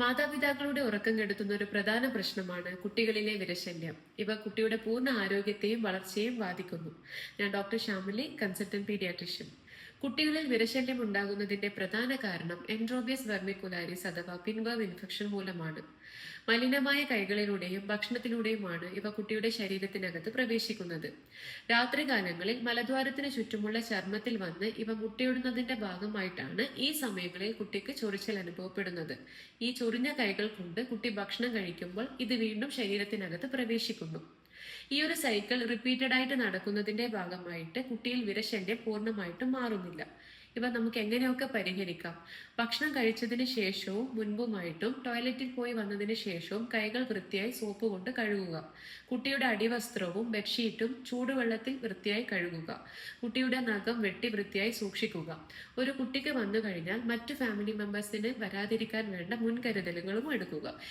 മാതാപിതാക്കളുടെ ഉറക്കം കെടുത്തുന്ന ഒരു പ്രധാന പ്രശ്നമാണ് കുട്ടികളിലെ വിരശല്യം. ഇവ കുട്ടിയുടെ പൂർണ ആരോഗ്യത്തെയും വളർച്ചയെയും ബാധിക്കുന്നു. ഞാൻ ഡോക്ടർ ശ്യാമിലി കൺസൾട്ടന്റ് പീഡിയാട്രിഷ്യൻ. കുട്ടികളിൽ വിരശല്യം ഉണ്ടാകുന്നതിന്റെ പ്രധാന കാരണം എൻട്രോബിയസ് വെർമിക്കുലാരിസ് അഥവാ പിൻവേവ് ഇൻഫെക്ഷൻ മൂലമാണ്. മലിനമായ കൈകളിലൂടെയും ഭക്ഷണത്തിലൂടെയുമാണ് ഇവ കുട്ടിയുടെ ശരീരത്തിനകത്ത് പ്രവേശിക്കുന്നത്. രാത്രികാലങ്ങളിൽ മലദ്വാരത്തിന് ചുറ്റുമുള്ള ചർമ്മത്തിൽ വന്ന് ഇവ മുട്ടയിടുന്നതിന്റെ ഭാഗമായിട്ടാണ് ഈ സമയങ്ങളിൽ കുട്ടിക്ക് ചൊറിച്ചൽ അനുഭവപ്പെടുന്നത്. ഈ ചൊറിഞ്ഞ കൈകൾ കൊണ്ട് കുട്ടി ഭക്ഷണം കഴിക്കുമ്പോൾ ഇത് വീണ്ടും ശരീരത്തിനകത്ത് പ്രവേശിക്കുന്നു. ഈ ഒരു സൈക്കിൾ റിപ്പീറ്റഡ് ആയിട്ട് നടക്കുന്നതിന്റെ ഭാഗമായിട്ട് കുട്ടിയിൽ വിരശല്യം പൂർണമായിട്ടും മാറുന്നില്ല. ഇവ നമുക്ക് എങ്ങനെയൊക്കെ പരിഹരിക്കാം? ഭക്ഷണം കഴിച്ചതിന് ശേഷവും മുൻപുമായിട്ടും ടോയ്ലറ്റിൽ പോയി വന്നതിന് ശേഷവും കൈകൾ വൃത്തിയായി സോപ്പ് കൊണ്ട് കഴുകുക. കുട്ടിയുടെ അടിവസ്ത്രവും ബെഡ്ഷീറ്റും ചൂടുവെള്ളത്തിൽ വൃത്തിയായി കഴുകുക. കുട്ടിയുടെ നഖം വെട്ടി വൃത്തിയായി സൂക്ഷിക്കുക. ഒരു കുട്ടിക്ക് വന്നു കഴിഞ്ഞാൽ മറ്റു ഫാമിലി മെമ്പേഴ്സിന് വരാതിരിക്കാൻ വേണ്ട മുൻകരുതലുകളും എടുക്കുക.